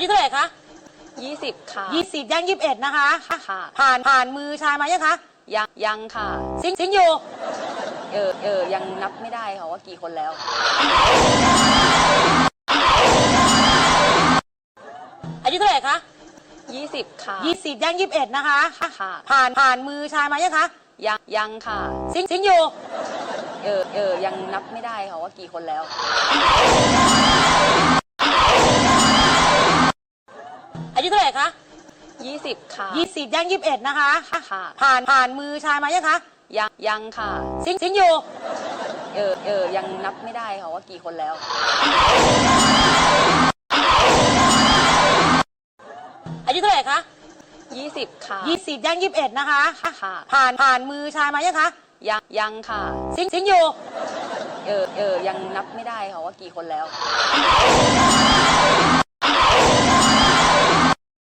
อายุเท่าไหร่คะยี่สิบค่ะ ยี่สิบย่างยี่สิบเอ็ดนะคะ ค่ะ ผ่านผ่านมือชายมายังคะ ยังยังค่ะซิงซิงอยู่ เออเออยังนับไม่ได้ค่ะว่ากี่คนแล้ว อายุเท่าไหร่คะยี่สิบค่ะ ยี่สิบย่างยี่สิบเอ็ดนะคะ ค่ะ ผ่านผ่านมือชายมายังคะ ยังยังค่ะซิงซิงอยู่ เออเออยังนับไม่ได้ค่ะว่ากี่คนแล้ว ร่คะยี่สิบค่ะ ยี่สิบย่างยี่สิบเอ็ดนะคะ ค่ะ ผ่านผ่านมือชายมายังคะ ยังยังค่ะซิงซิงอยู่ เออเออยังนับไม่ได้ค่ะว่ากี่คนแล้ว อายุเท่าไหร่คะยี่สิบค่ะ ยี่สิบย่างยี่สิบเอ็ดนะคะ ค่ะ ผ่านผ่านมือชายมายังคะ ยังยังค่ะซิงซิงอยู่ เออเออยังนับไม่ได้ค่ะว่ากี่คนแล้วอ